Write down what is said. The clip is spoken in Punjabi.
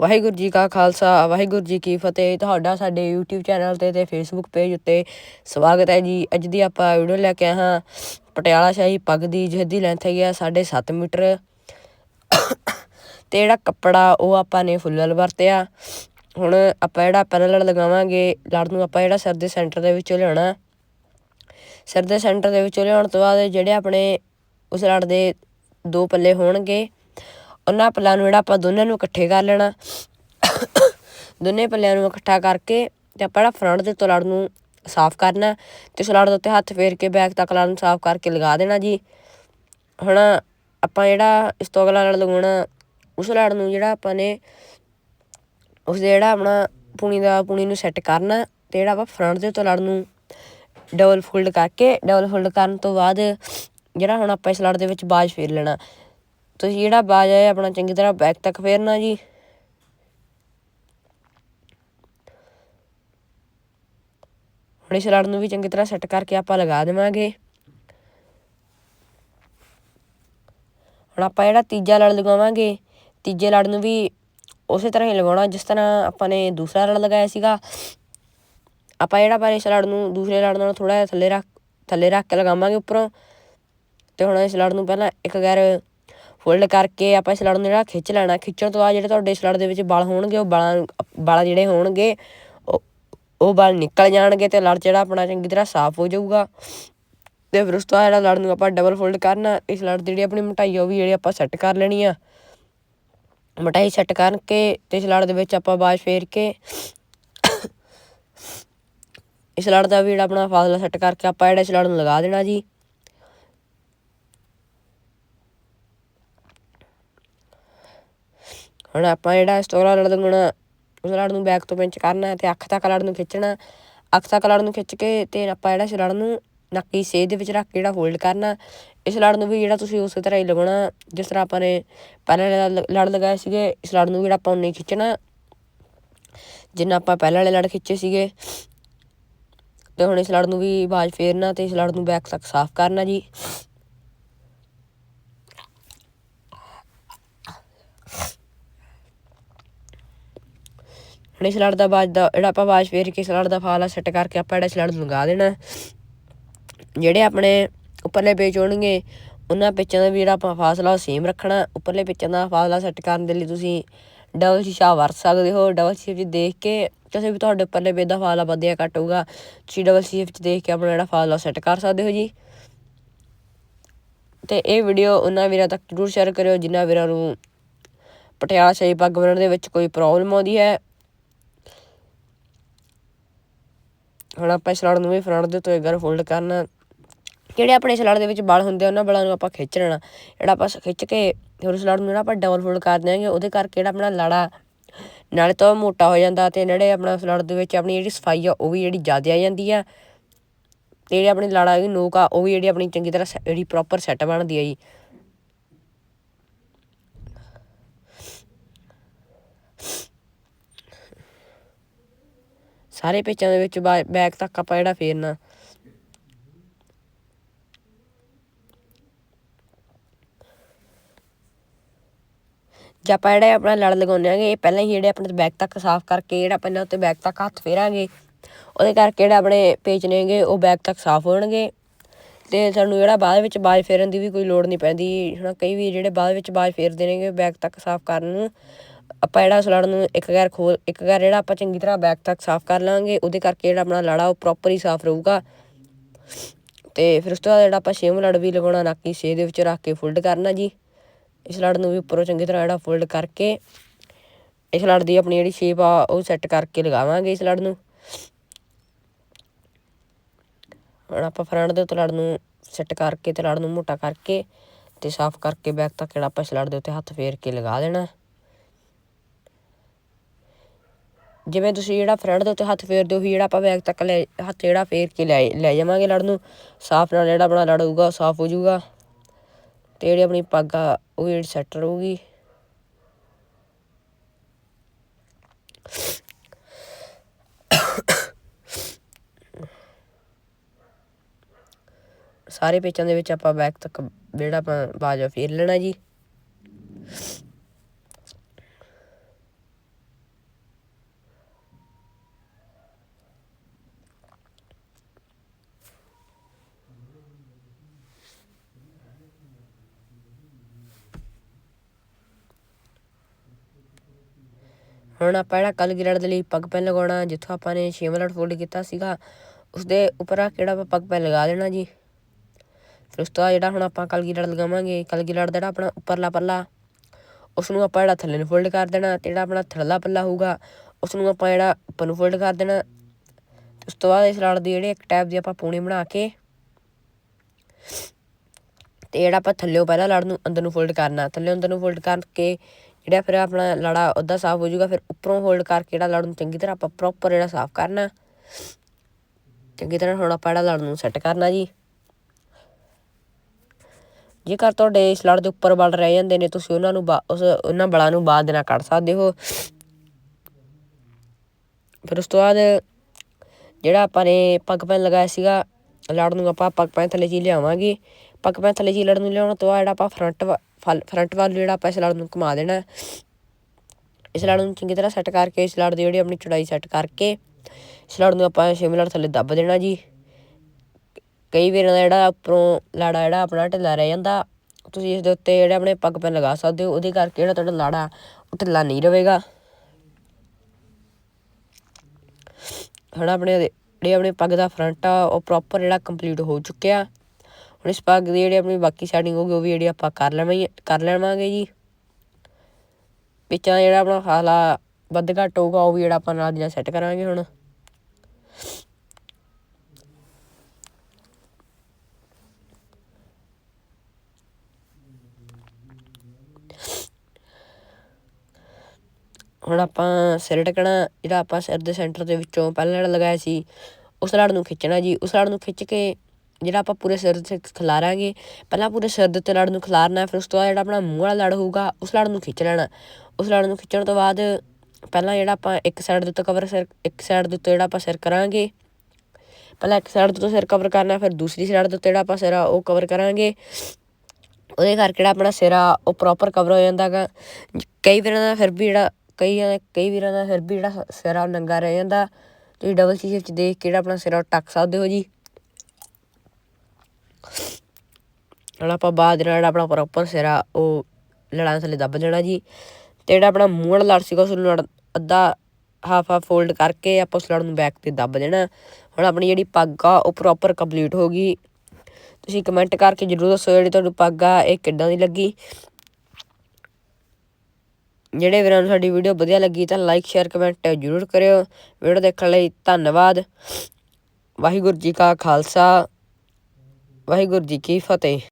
ਵਾਹਿਗੁਰੂ ਜੀ ਕਾ ਖਾਲਸਾ, ਵਾਹਿਗੁਰੂ ਜੀ ਕੀ ਫਤਿਹ। ਤੁਹਾਡਾ ਸਾਡੇ YouTube ਚੈਨਲ ਤੇ ਤੇ Facebook ਪੇਜ ਉੱਤੇ ਸਵਾਗਤ ਹੈ ਜੀ। ਅੱਜ ਦੀ ਆਪਾਂ ਵੀਡੀਓ ਲੈ ਕੇ ਆਏ ਹਾਂ ਪਟਿਆਲਾ ਸ਼ਾਹੀ ਪੱਗ ਦੀ ਜਿਹਦੀ ਲੈਂਥ ਹੈਗੀ ਆ 7.5 ਮੀਟਰ। ਤੇ ਜਿਹੜਾ ਕੱਪੜਾ ਉਹ ਆਪਾਂ ਨੇ ਫੁੱਲਲ ਵਰਤਿਆ। ਹੁਣ ਆਪਾਂ ਜਿਹੜਾ ਪੈਨਲ ਲਗਾਵਾਂਗੇ ਲੜ ਨੂੰ ਆਪਾਂ ਜਿਹੜਾ ਸਿਰ ਦੇ ਸੈਂਟਰ ਦੇ ਵਿੱਚੋਂ ਲਿਆਉਣਾ। ਸਿਰ ਦੇ ਸੈਂਟਰ ਦੇ ਵਿੱਚੋਂ ਲਿਆਉਣ ਤੋਂ ਬਾਅਦ ਜਿਹੜੇ ਆਪਣੇ ਉਸ ਲੜ ਦੇ ਦੋ ਪੱਲੇ ਹੋਣਗੇ। ਉਹਨਾਂ ਪੱਲਿਆਂ ਨੂੰ ਜਿਹੜਾ ਆਪਾਂ ਦੋਨਾਂ ਨੂੰ ਇਕੱਠੇ ਕਰ ਲੈਣਾ। ਦੋਨੇ ਪੱਲਿਆਂ ਨੂੰ ਇਕੱਠਾ ਕਰਕੇ ਤੇ ਆਪਾਂ ਜਿਹੜਾ ਫਰੰਟ ਦੇ ਤੋਂ ਲੜ ਨੂੰ ਸਾਫ਼ ਕਰਨਾ। ਤੇ ਉਸ ਲੜ ਦੇ ਉੱਤੇ ਹੱਥ ਫੇਰ ਕੇ ਬੈਕ ਤੱਕ ਲੜ ਨੂੰ ਸਾਫ਼ ਕਰਕੇ ਲਗਾ ਦੇਣਾ ਜੀ। ਹੁਣ ਆਪਾਂ ਜਿਹੜਾ ਇਸ ਤੋਂ ਅਗਲਾ ਲੜ ਲਗਾਉਣਾ, ਉਸ ਲੜ ਨੂੰ ਜਿਹੜਾ ਆਪਾਂ ਨੇ ਉਸ ਦੇ ਜਿਹੜਾ ਆਪਣਾ ਪੂਣੀ ਦਾ ਪੂਣੀ ਨੂੰ ਸੈੱਟ ਕਰਨਾ ਤੇ ਜਿਹੜਾ ਆਪਾਂ ਫਰੰਟ ਦੇ ਤੋਂ ਲੜ ਨੂੰ ਡਬਲ ਫੋਲਡ ਕਰਕੇ ਡਬਲ ਫੋਲਡ ਕਰਨ ਤੋਂ ਬਾਅਦ ਜਿਹੜਾ ਹੁਣ ਆਪਾਂ ਇਸ ਲੜ ਦੇ ਵਿੱਚ ਬਾਜ ਫੇਰ ਲੈਣਾ। ਤੁਸੀਂ ਜਿਹੜਾ ਬਾਜ ਹੈ ਆਪਣਾ ਚੰਗੀ ਤਰ੍ਹਾਂ ਬੈਕ ਤੱਕ ਫੇਰਨਾ ਜੀ। ਹੁਣ ਇਸ ਲੜ ਨੂੰ ਵੀ ਚੰਗੀ ਤਰ੍ਹਾਂ ਸੈੱਟ ਕਰਕੇ ਆਪਾਂ ਲਗਾ ਦੇਵਾਂਗੇ। ਹੁਣ ਆਪਾਂ ਜਿਹੜਾ ਤੀਜਾ ਲੜ ਲਗਾਵਾਂਗੇ, ਤੀਜੇ ਲੜ ਨੂੰ ਵੀ ਉਸੇ ਤਰ੍ਹਾਂ ਹੀ ਲਗਾਉਣਾ, ਜਿਸ ਤਰ੍ਹਾਂ ਆਪਾਂ ਨੇ ਦੂਸਰਾ ਲੜ ਲਗਾਇਆ ਸੀਗਾ। ਆਪਾਂ ਜਿਹੜਾ ਪਰ ਇਸ ਲੜ ਨੂੰ ਦੂਸਰੇ ਲੜ ਨਾਲੋਂ ਥੋੜਾ ਜਿਹਾ ਥੱਲੇ ਰੱਖ ਥੱਲੇ ਰੱਖ ਕੇ ਲਗਾਵਾਂਗੇ ਉੱਪਰੋਂ। ਤੇ ਹੁਣ ਇਸ ਲੜ ਨੂੰ ਪਹਿਲਾਂ ਇੱਕ ਗੈਰ ਫੋਲਡ ਕਰਕੇ ਆਪਾਂ ਇਸ ਲੜ ਨੂੰ ਜਿਹੜਾ ਖਿੱਚ ਲੈਣਾ, ਖਿੱਚਣ ਤੋਂ ਬਾਅਦ ਜਿਹੜੇ ਤੁਹਾਡੇ ਸਲੜ ਦੇ ਵਿੱਚ ਬਲ ਹੋਣਗੇ, ਉਹ ਬਲਾਂ, ਬਲ ਜਿਹੜੇ ਹੋਣਗੇ, ਉਹ ਉਹ ਬਲ ਨਿਕਲ ਜਾਣਗੇ ਤੇ ਲੜ ਜਿਹੜਾ ਆਪਣਾ ਚੰਗੀ ਤਰ੍ਹਾਂ ਸਾਫ਼ ਹੋ ਜਾਊਗਾ। ਤੇ ਫਿਰ ਉਸ ਤੋਂ ਬਾਅਦ ਜਿਹੜਾ ਲੜ ਨੂੰ ਆਪਾਂ ਡਬਲ ਫੋਲਡ ਕਰਨਾ, ਇਸ ਲੜ ਦੀ ਜਿਹੜੀ ਆਪਣੀ ਮੋਟਾਈ ਉਹ ਵੀ ਜਿਹੜੀ ਆਪਾਂ ਸੈੱਟ ਕਰ ਲੈਣੀ ਆ। ਮੋਟਾਈ ਸੈੱਟ ਕਰਕੇ ਤੇ ਇਸ ਲੜ ਦੇ ਵਿੱਚ ਆਪਾਂ ਬਾਜ ਫੇਰ ਕੇ ਇਸ ਲੜ ਦਾ ਵੀ ਜਿਹੜਾ ਆਪਣਾ ਫਾਸਲਾ ਸੈੱਟ ਕਰਕੇ ਆਪਾਂ ਜਿਹੜਾ ਇਸ ਲੜ ਨੂੰ ਲਗਾ ਦੇਣਾ ਜੀ। ਹੁਣ ਆਪਾਂ ਜਿਹੜਾ ਸਟੋਰਾ ਲੜ ਲਗਾਉਣਾ ਉਸ ਲੜ ਨੂੰ ਬੈਕ ਤੋਂ ਪਿੰਚ ਕਰਨਾ ਤੇ ਅੱਖ ਤੱਕ ਲੜ ਨੂੰ ਖਿੱਚਣਾ ਅੱਖ ਤੱਕ ਲੜ ਨੂੰ ਖਿੱਚ ਕੇ ਤੇ ਆਪਾਂ ਜਿਹੜਾ ਇਸ ਲੜ ਨੂੰ ਨੱਕੀ ਸੇਜ ਦੇ ਵਿੱਚ ਰੱਖ ਕੇ ਜਿਹੜਾ ਹੋਲਡ ਕਰਨਾ ਇਸ ਲੜ ਨੂੰ ਵੀ ਜਿਹੜਾ ਤੁਸੀਂ ਉਸੇ ਤਰ੍ਹਾਂ ਹੀ ਲਗਾਉਣਾ ਜਿਸ ਤਰ੍ਹਾਂ ਆਪਾਂ ਨੇ ਪਹਿਲਾਂ ਲੜ ਲਗਾਏ ਸੀਗੇ, ਇਸ ਲੜ ਨੂੰ ਵੀ ਜਿਹੜਾ ਆਪਾਂ ਉਨੇ ਖਿੱਚਣਾ ਜਿੰਨਾ ਆਪਾਂ ਪਹਿਲਾਂ ਵਾਲੇ ਲੜ ਖਿੱਚੇ ਸੀਗੇ, ਤੇ ਹੁਣ ਇਸ ਲੜ ਨੂੰ ਵੀ ਬਾਜ ਫੇਰਨਾ ਤੇ ਇਸ ਲੜ ਨੂੰ ਬੈਕ ਤੱਕ ਸਾਫ਼ ਕਰਨਾ ਜੀ। ਆਪਣੇ ਇਸ ਦਾ ਬਾਜ ਦਾ, ਜਿਹੜਾ ਆਪਾਂ ਬਾਜ ਫੇਰ ਕੇ ਇਸ ਲੜ ਦਾ ਫਾਲਾ ਸੈੱਟ ਕਰਕੇ ਆਪਾਂ ਜਿਹੜਾ ਇਸ ਨੂੰ ਲਗਾ ਦੇਣਾ। ਜਿਹੜੇ ਆਪਣੇ ਉੱਪਰਲੇ ਪੇਚ ਹੋਣਗੇ, ਉਹਨਾਂ ਪੇਚਾਂ ਦਾ ਵੀ ਜਿਹੜਾ ਆਪਾਂ ਫਾਸਲਾ ਸੇਮ ਰੱਖਣਾ। ਉੱਪਰਲੇ ਪੇਚਾਂ ਦਾ ਫਾਸਲਾ ਸੈੱਟ ਕਰਨ ਦੇ ਲਈ ਤੁਸੀਂ ਡਬਲ ਸ਼ੀਸ਼ਾ ਵਰਤ ਸਕਦੇ ਹੋ। ਡਬਲ ਸ਼ੀਸ਼ੇ ਵਿੱਚ ਦੇਖ ਕੇ ਕਿਸੇ ਵੀ ਤੁਹਾਡੇ ਉੱਪਰਲੇ ਪੇਜ ਦਾ ਫਾਸਲਾ ਵਧਿਆ ਘੱਟ ਹੋਊਗਾ। ਤੁਸੀਂ ਡਬਲ ਸ਼ੀਸ਼ੇ ਵਿੱਚ ਦੇਖ ਕੇ ਆਪਣਾ ਜਿਹੜਾ ਫਾਸਲਾ ਸੈੱਟ ਕਰ ਸਕਦੇ ਹੋ ਜੀ। ਤੇ ਇਹ ਵੀਡੀਓ ਉਹਨਾਂ ਵੀਰਾਂ ਤੱਕ ਜ਼ਰੂਰ ਸ਼ੇਅਰ ਕਰਿਓ, ਜਿਨ੍ਹਾਂ ਵੀਰਾਂ ਨੂੰ ਪਟਿਆਲਾ ਸ਼ਾਹੀ ਪੱਗ ਬਣਨ ਦੇ ਵਿੱਚ ਕੋਈ ਪ੍ਰੋਬਲਮ ਆਉਂਦੀ ਹੈ। ਹੁਣ ਆਪਾਂ ਇਸ ਨੂੰ ਵੀ ਫਰੰਟ ਦੇ ਤੋਂ ਇੱਕ ਵਾਰ ਫੋਲਡ ਕਰਨਾ, ਜਿਹੜੇ ਆਪਣੇ ਇਸ ਦੇ ਵਿੱਚ ਬਲ ਹੁੰਦੇ ਉਹਨਾਂ ਬਲਾਂ ਨੂੰ ਆਪਾਂ ਖਿੱਚ ਲੈਣਾ। ਜਿਹੜਾ ਆਪਾਂ ਖਿੱਚ ਕੇ ਹੋਰ ਸਲਾੜ ਨੂੰ ਜਿਹੜਾ ਆਪਾਂ ਡਬਲ ਫੋਲਡ ਕਰ ਦਿਆਂਗੇ, ਉਹਦੇ ਕਰਕੇ ਜਿਹੜਾ ਆਪਣਾ ਲੜਾ ਨਾਲੇ ਤਾਂ ਮੋਟਾ ਹੋ ਜਾਂਦਾ ਤੇ ਜਿਹੜੇ ਆਪਣਾ ਉਸ ਦੇ ਵਿੱਚ ਆਪਣੀ ਜਿਹੜੀ ਸਫ਼ਾਈ ਆ, ਉਹ ਵੀ ਜਿਹੜੀ ਜ਼ਿਆਦਾ ਆ ਜਾਂਦੀ ਆ। ਤੇ ਜਿਹੜੀ ਆਪਣੀ ਲਾੜਾ ਦੀ ਨੋਕ ਆ, ਉਹ ਵੀ ਜਿਹੜੀ ਆਪਣੀ ਚੰਗੀ ਤਰ੍ਹਾਂ ਜਿਹੜੀ ਪ੍ਰੋਪਰ ਸੈੱਟ ਬਣਦੀ ਆ ਜੀ। ਸਾਰੇ ਪੇਚਾਂ ਦੇ ਵਿੱਚ ਬੈਕ ਤੱਕ ਆਪਾਂ ਜਿਹੜਾ ਫੇਰਨਾ। ਜੇ ਆਪਾਂ ਜਿਹੜਾ ਆਪਣਾ ਲੜ ਲਗਾਉਂਦੇ ਆਂਗੇ ਇਹ ਪਹਿਲਾਂ ਹੀ ਜਿਹੜੇ ਆਪਣੇ ਬੈਕ ਤੱਕ ਸਾਫ਼ ਕਰਕੇ, ਜਿਹੜਾ ਆਪਾਂ ਉੱਤੇ ਬੈਕ ਤੱਕ ਹੱਥ ਫੇਰਾਂਗੇ, ਉਹਦੇ ਕਰਕੇ ਜਿਹੜਾ ਆਪਣੇ ਪੇਚ ਨੇਗੇ ਉਹ ਬੈਕ ਤੱਕ ਸਾਫ਼ ਹੋਣਗੇ। ਤੇ ਸਾਨੂੰ ਜਿਹੜਾ ਬਾਅਦ ਵਿੱਚ ਬਾਜ ਫੇਰਨ ਦੀ ਵੀ ਕੋਈ ਲੋੜ ਨਹੀਂ ਪੈਂਦੀ। ਹਨਾ, ਕਈ ਵੀ ਜਿਹੜੇ ਬਾਅਦ ਵਿੱਚ ਬਾਜ ਫੇਰਦੇ ਨੇਗੇ ਬੈਕ ਤੱਕ ਸਾਫ਼ ਕਰਨ ਆਪਾਂ ਜਿਹੜਾ ਸਲੜ ਨੂੰ ਇੱਕ ਗੈਰ ਖੋਲ, ਇੱਕ ਗੈਰ ਜਿਹੜਾ ਆਪਾਂ ਚੰਗੀ ਤਰ੍ਹਾਂ ਬੈਕ ਤੱਕ ਸਾਫ਼ ਕਰ ਲਾਂਗੇ, ਉਹਦੇ ਕਰਕੇ ਜਿਹੜਾ ਆਪਣਾ ਲੜਾ ਉਹ ਪ੍ਰੋਪਰ ਹੀ ਸਾਫ਼ ਰਹੂਗਾ। ਤੇ ਫਿਰ ਉਸ ਤੋਂ ਬਾਅਦ ਜਿਹੜਾ ਆਪਾਂ ਛੇਵਾਂ ਲੜ ਵੀ ਲਗਾਉਣਾ ਨਾਕੀ ਛੇ ਦੇ ਵਿੱਚ ਰੱਖ ਕੇ ਫੋਲਡ ਕਰਨਾ ਜੀ। ਇਸ ਲੜ ਨੂੰ ਵੀ ਉੱਪਰੋਂ ਚੰਗੀ ਤਰ੍ਹਾਂ ਜਿਹੜਾ ਫੋਲਡ ਕਰਕੇ, ਇਸ ਲੜ ਦੀ ਆਪਣੀ ਜਿਹੜੀ ਸ਼ੇਪ ਆ, ਉਹ ਸੈੱਟ ਕਰਕੇ ਲਗਾਵਾਂਗੇ ਇਸ ਲੜ ਨੂੰ। ਹੁਣ ਆਪਾਂ ਫਰੰਟ ਦੇ ਉੱਤੇ ਲੜ ਨੂੰ ਸੈੱਟ ਕਰਕੇ ਤੇ ਲੜ ਨੂੰ ਮੋਟਾ ਕਰਕੇ ਤੇ ਸਾਫ਼ ਕਰਕੇ ਬੈਕ ਤੱਕ ਜਿਹੜਾ ਆਪਾਂ ਇਸ ਲੜ ਦੇ ਉੱਤੇ ਹੱਥ ਫੇਰ ਕੇ ਲਗਾ ਦੇਣਾ। ਜਿਵੇਂ ਤੁਸੀਂ ਜਿਹੜਾ ਫਰੰਟ ਦੇ ਉੱਤੇ ਹੱਥ ਫੇਰਦੇ ਹੋ ਜਿਹੜਾ ਆਪਾਂ ਬੈਕ ਤੱਕ ਲੈ, ਹੱਥ ਜਿਹੜਾ ਫੇਰ ਕੇ ਲੈ ਲੈ ਜਾਵਾਂਗੇ ਲੜ ਨੂੰ। ਸਾਫ਼ ਨਾਲ ਜਿਹੜਾ ਆਪਣਾ ਲੜ ਹੋਊਗਾ ਸਾਫ਼ ਹੋ ਜਾਊਗਾ। ਤੇ ਜਿਹੜੀ ਆਪਣੀ ਪੱਗ ਆ, ਉਹ ਜਿਹੜੀ ਸੈੱਟ ਰਹੂਗੀ ਸਾਰੇ ਪੇਚਾਂ ਦੇ ਵਿੱਚ ਆਪਾਂ ਬੈਕ ਤੱਕ ਜਿਹੜਾ ਆਪਾਂ ਬਾਜਾ ਫੇਰ ਲੈਣਾ ਜੀ। ਹੁਣ ਆਪਾਂ ਜਿਹੜਾ ਕਲਗੀ ਲੜ ਦੇ ਲਈ ਪੱਗ ਪੈਨ ਲਗਾਉਣਾ, ਜਿੱਥੋਂ ਆਪਾਂ ਨੇ ਛੇ ਮਿੰਟ ਫੋਲਡ ਕੀਤਾ ਸੀਗਾ ਉਸ ਦੇ ਉੱਪਰ ਆ ਕਿਹੜਾ ਆਪਾਂ ਪੱਗ ਪੈਨ ਲਗਾ ਦੇਣਾ ਜੀ? ਫਿਰ ਉਸ ਤੋਂ ਬਾਅਦ ਜਿਹੜਾ ਹੁਣ ਆਪਾਂ ਕਲਗੀ ਲੜ ਲਗਾਵਾਂਗੇ ਕਲਗੀ ਲੜ ਦਾ ਜਿਹੜਾ ਆਪਣਾ ਉੱਪਰਲਾ ਪੱਲਾ ਉਸ ਨੂੰ ਆਪਾਂ ਜਿਹੜਾ ਥੱਲੇ ਨੂੰ ਫੋਲਡ ਕਰ ਦੇਣਾ ਤੇ ਜਿਹੜਾ ਆਪਣਾ ਥੱਲਾ ਪੱਲਾ ਹੋਊਗਾ ਉਸ ਨੂੰ ਆਪਾਂ ਜਿਹੜਾ ਉੱਪਰ ਨੂੰ ਫੋਲਡ ਕਰ ਦੇਣਾ। ਉਸ ਤੋਂ ਬਾਅਦ ਇਸ ਲੜ ਦੀ ਜਿਹੜੇ ਇੱਕ ਟੈਪ ਦੀ ਆਪਾਂ ਪੂਣੀ ਬਣਾ ਕੇ, ਤੇ ਜਿਹੜਾ ਆਪਾਂ ਥੱਲੇੋਂ ਪਹਿਲਾਂ ਲੜ ਨੂੰ ਅੰਦਰ ਨੂੰ ਫੋਲਡ ਕਰਨਾ, ਥੱਲੇ ਅੰਦਰ ਨੂੰ ਫੋਲਡ ਕਰਕੇ ਜਿਹੜਾ ਫਿਰ ਆਪਣਾ ਲੜਾ ਉਹਦਾ ਸਾਫ਼ ਹੋ ਜਾਊਗਾ, ਫਿਰ ਉੱਪਰੋਂ ਹੋਲਡ ਕਰਕੇ ਜਿਹੜਾ ਲੜ ਨੂੰ ਚੰਗੀ ਤਰ੍ਹਾਂ ਆਪਾਂ ਪ੍ਰੋਪਰ ਜਿਹੜਾ ਸਾਫ਼ ਕਰਨਾ। ਚੰਗੀ ਤਰ੍ਹਾਂ ਹੁਣ ਆਪਾਂ ਜਿਹੜਾ ਲੜ ਨੂੰ ਸੈੱਟ ਕਰਨਾ ਜੀ। ਜੇਕਰ ਤੁਹਾਡੇ ਇਸ ਲੜ ਦੇ ਉੱਪਰ ਬਲ ਰਹਿ ਜਾਂਦੇ ਨੇ, ਤੁਸੀਂ ਉਹਨਾਂ ਨੂੰ ਉਸ, ਉਹਨਾਂ ਬਲਾਂ ਨੂੰ ਬਾਅਦ ਦੇ ਨਾਲ ਕੱਢ ਸਕਦੇ ਹੋ। ਫਿਰ ਉਸ ਤੋਂ ਬਾਅਦ ਜਿਹੜਾ ਆਪਾਂ ਨੇ ਪੱਗ ਪੈਨ ਲਗਾਇਆ ਸੀਗਾ ਲੜ ਨੂੰ ਆਪਾਂ ਪੱਗ ਪੈਨ ਥੱਲੇ ਜੀ ਲਿਆਵਾਂਗੇ। ਪੱਗ ਪੈਨ ਥੱਲੇ ਜੀ ਲੜ ਨੂੰ ਲਿਆਉਣ ਤੋਂ ਬਾਅਦ ਜਿਹੜਾ ਆਪਾਂ ਫਰੰਟ ਫਰੰਟ ਵੱਲ ਜਿਹੜਾ ਆਪਾਂ ਇਸ ਲੜ ਨੂੰ ਘੁਮਾ ਦੇਣਾ ਇਸ ਲੜ ਨੂੰ ਚੰਗੀ ਤਰ੍ਹਾਂ ਸੈੱਟ ਕਰਕੇ ਇਸ ਲੜ ਦੀ ਜਿਹੜੀ ਆਪਣੀ ਚੌੜਾਈ ਸੈੱਟ ਕਰਕੇ ਇਸ ਲੜ ਨੂੰ ਆਪਾਂ ਛੇ ਲੜ ਥੱਲੇ ਦੱਬ ਦੇਣਾ ਜੀ। ਕਈ ਵਾਰ ਜਿਹੜਾ ਉੱਪਰੋਂ ਲਾੜਾ ਜਿਹੜਾ ਆਪਣਾ ਢਿੱਲਾ ਰਹਿ ਜਾਂਦਾ, ਤੁਸੀਂ ਇਸ ਦੇ ਉੱਤੇ ਜਿਹੜੇ ਆਪਣੇ ਪੱਗ ਪੈਨ ਲਗਾ ਸਕਦੇ ਹੋ, ਉਹਦੇ ਕਰਕੇ ਜਿਹੜਾ ਤੁਹਾਡਾ ਲਾੜਾ ਉਹ ਢਿੱਲਾ ਨਹੀਂ ਰਹੇਗਾ। ਹੁਣ ਆਪਣੇ ਜਿਹੜੇ ਆਪਣੇ ਪੱਗ ਦਾ ਫਰੰਟ ਆ, ਉਹ ਪ੍ਰੋਪਰ ਜਿਹੜਾ ਕੰਪਲੀਟ ਹੋ ਚੁੱਕਿਆ। ਹੁਣ ਇਸ ਪੱਗ ਦੀ ਜਿਹੜੀ ਆਪਣੀ ਬਾਕੀ ਸੈਟਿੰਗ ਹੋਊਗੀ, ਉਹ ਵੀ ਜਿਹੜੀ ਆਪਾਂ ਕਰ ਲਵਾਂਗੇ ਕਰ ਲਵਾਂਗੇ ਜੀ। ਪਿੱਛਾ ਜਿਹੜਾ ਆਪਣਾ ਹਾਲਾ ਵੱਧ ਘੱਟ ਹੋਊਗਾ, ਉਹ ਵੀ ਜਿਹੜਾ ਆਪਾਂ ਨਾਲ ਦੀ ਨਾਲ ਸੈੱਟ ਕਰਾਂਗੇ ਹੁਣ। ਹੁਣ ਆਪਾਂ ਸਿਰ ਟਕਣਾ ਜਿਹੜਾ ਆਪਾਂ ਸਿਰ ਦੇ ਸੈਂਟਰ ਦੇ ਵਿੱਚੋਂ ਪਹਿਲਾਂ ਲੜ ਲਗਾਇਆ ਸੀ, ਉਸ ਲੜ ਨੂੰ ਖਿੱਚਣਾ ਜੀ। ਉਸ ਲੜ ਨੂੰ ਖਿੱਚ ਕੇ ਜਿਹੜਾ ਆਪਾਂ ਪੂਰੇ ਸਿਰ ਤੇ ਖਿਲਾਰਾਂਗੇ, ਪਹਿਲਾਂ ਪੂਰੇ ਸਿਰ ਦੇ ਉੱਤੇ ਲੜ ਨੂੰ ਖਿਲਾਰਨਾ, ਫਿਰ ਉਸ ਤੋਂ ਬਾਅਦ ਜਿਹੜਾ ਆਪਣਾ ਮੂੰਹ ਵਾਲਾ ਲੜ ਹੋਊਗਾ, ਉਸ ਲੜ ਨੂੰ ਖਿੱਚ ਲੈਣਾ। ਉਸ ਲੜ ਨੂੰ ਖਿੱਚਣ ਤੋਂ ਬਾਅਦ ਪਹਿਲਾਂ ਜਿਹੜਾ ਆਪਾਂ ਇੱਕ ਸਾਈਡ ਦੇ ਉੱਤੇ ਕਵਰ ਸਿਰ, ਇੱਕ ਸਾਈਡ ਦੇ ਉੱਤੇ ਜਿਹੜਾ ਆਪਾਂ ਸਿਰ ਕਰਾਂਗੇ, ਪਹਿਲਾਂ ਇੱਕ ਸਾਈਡ ਦੇ ਉੱਤੇ ਸਿਰ ਕਵਰ ਕਰਨਾ, ਫਿਰ ਦੂਸਰੀ ਸਾਈਡ ਦੇ ਉੱਤੇ ਜਿਹੜਾ ਆਪਾਂ ਸਿਰ ਆ ਉਹ ਕਵਰ ਕਰਾਂਗੇ। ਉਹਦੇ ਕਰਕੇ ਜਿਹੜਾ ਆਪਣਾ ਸਿਰ ਆ, ਉਹ ਪ੍ਰੋਪਰ ਕਵਰ ਹੋ ਜਾਂਦਾਗਾ। ਕਈ ਵੀਰਾਂ ਦਾ ਫਿਰ ਵੀ ਜਿਹੜਾ, ਕਈ ਕਈ ਵੀਰਾਂ ਦਾ ਫਿਰ ਵੀ ਜਿਹੜਾ ਸਿਰ ਆ ਨੰਗਾ ਰਹਿ ਜਾਂਦਾ। ਤੁਸੀਂ ਡਬਲ ਸ਼ੀਸ਼ੇ ਵਿੱਚ ਦੇਖ ਕੇ ਜਿਹੜਾ ਆਪਣਾ ਸਿਰ ਟੱਕ ਸਕਦੇ ਹੋ ਜੀ। ਜਿਹੜਾ ਆਪਾਂ ਬਾਅਦ ਜਿਹੜਾ ਆਪਣਾ ਪ੍ਰੋਪਰ ਸਿਰਾ ਉਹ ਲੜਾਂ ਥੱਲੇ ਦੱਬ ਦੇਣਾ ਜੀ ਤੇ ਜਿਹੜਾ ਆਪਣਾ ਮੂੰਹ ਵਾਲਾ ਲੜ ਸੀਗਾ ਉਸ ਨੂੰ ਅੱਧਾ ਹਾਫ ਹਾਫ ਫੋਲਡ ਕਰਕੇ ਆਪਾਂ ਉਸ ਲੜ ਨੂੰ ਬੈਕ ਤੇ ਦੱਬ ਦੇਣਾ। ਹੁਣ ਆਪਣੀ ਜਿਹੜੀ ਪੱਗ ਆ ਉਹ ਪ੍ਰੋਪਰ ਕੰਪਲੀਟ ਹੋ ਗਈ। ਤੁਸੀਂ ਕਮੈਂਟ ਕਰਕੇ ਜਰੂਰ ਦੱਸੋ ਜਿਹੜੀ ਤੁਹਾਨੂੰ ਪੱਗ ਆ ਇਹ ਕਿੱਦਾਂ ਦੀ ਲੱਗੀ। ਜਿਹੜੇ ਵੀਰਾਂ ਨੂੰ ਸਾਡੀ ਵੀਡੀਓ ਵਧੀਆ ਲੱਗੀ ਤਾਂ ਲਾਈਕ ਸ਼ੇਅਰ ਕਮੈਂਟ ਜ਼ਰੂਰ ਕਰਿਓ। ਵੀਡੀਓ ਦੇਖਣ ਲਈ ਧੰਨਵਾਦ। ਵਾਹਿਗੁਰੂ ਜੀ ਕਾ ਖਾਲਸਾ। ਵਾਹਿਗੁਰੂ ਜੀ ਕੀ ਫਤਿਹ।